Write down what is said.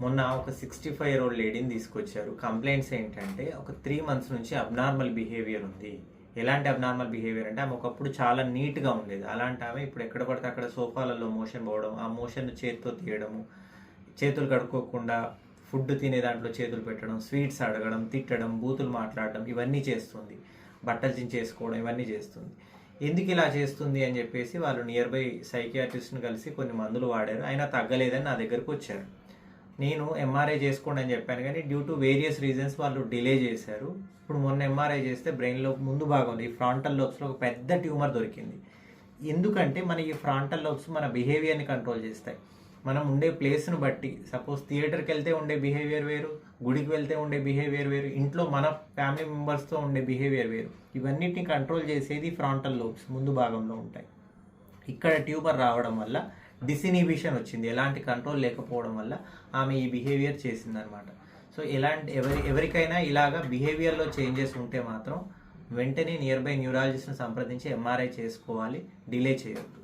మొన్న ఒక sixty five year old లేడీని తీసుకొచ్చారు. కంప్లైంట్స్ ఏంటంటే ఒక త్రీ మంత్స్ నుంచి అబ్నార్మల్ బిహేవియర్ ఉంది. ఎలాంటి అబ్నార్మల్ బిహేవియర్ అంటే ఆమె ఒకప్పుడు చాలా నీట్గా ఉండేది. అలాంటి ఆమె ఇప్పుడు ఎక్కడ పడితే అక్కడ సోఫాలలో మోషన్ పోవడం ఆ మోషన్ చేతితో తీయడము చేతులు కడుక్కోకుండా ఫుడ్ తినే దాంట్లో చేతులు పెట్టడం స్వీట్స్ అడగడం తిట్టడం బూతులు మాట్లాడడం ఇవన్నీ చేస్తుంది. బట్టలు చించేసుకోవడం ఇవన్నీ చేస్తుంది. ఎందుకు ఇలా చేస్తుంది అని చెప్పేసి వాళ్ళు నియర్ బై సైకియాట్రిస్ట్ని కలిసి కొన్ని మందులు వాడారు. అయినా తగ్గలేదని నా దగ్గరకు వచ్చారు. నేను ఎంఆర్ఐ చేసుకోండి అని చెప్పాను. కానీ డ్యూ టు వేరియస్ రీజన్స్ వాళ్ళు డిలే చేశారు. ఇప్పుడు మొన్న ఎంఆర్ఐ చేస్తే బ్రెయిన్లో ముందు భాగం ఈ ఫ్రాంటల్ లోబ్స్లో ఒక పెద్ద ట్యూమర్ దొరికింది. ఎందుకంటే మన ఈ ఫ్రాంటల్ లోబ్స్ మన బిహేవియర్ని కంట్రోల్ చేస్తాయి. మనం ఉండే ప్లేస్ను బట్టి సపోజ్ థియేటర్కి వెళ్తే ఉండే బిహేవియర్ వేరు గుడికి వెళ్తే ఉండే బిహేవియర్ వేరు ఇంట్లో మన ఫ్యామిలీ మెంబర్స్తో ఉండే బిహేవియర్ వేరు. ఇవన్నిటిని కంట్రోల్ చేసేది ఫ్రాంటల్ లోబ్స్ ముందు భాగంలో ఉంటాయి. ఇక్కడ ట్యూమర్ రావడం వల్ల డిసినిబిషన్ వచ్చింది. ఎలాంటి కంట్రోల్ లేకపోవడం వల్ల ఆమె ఈ బిహేవియర్ చేసిందనమాట సో ఎలాంటి ఎవరి ఎవరికైనా ఇలాగా బిహేవియర్లో చేంజెస్ ఉంటే మాత్రం వెంటనే నియర్ బై న్యూరాలజిస్ట్ని సంప్రదించి ఎంఆర్ఐ చేసుకోవాలి. డిలే చేయొద్దు.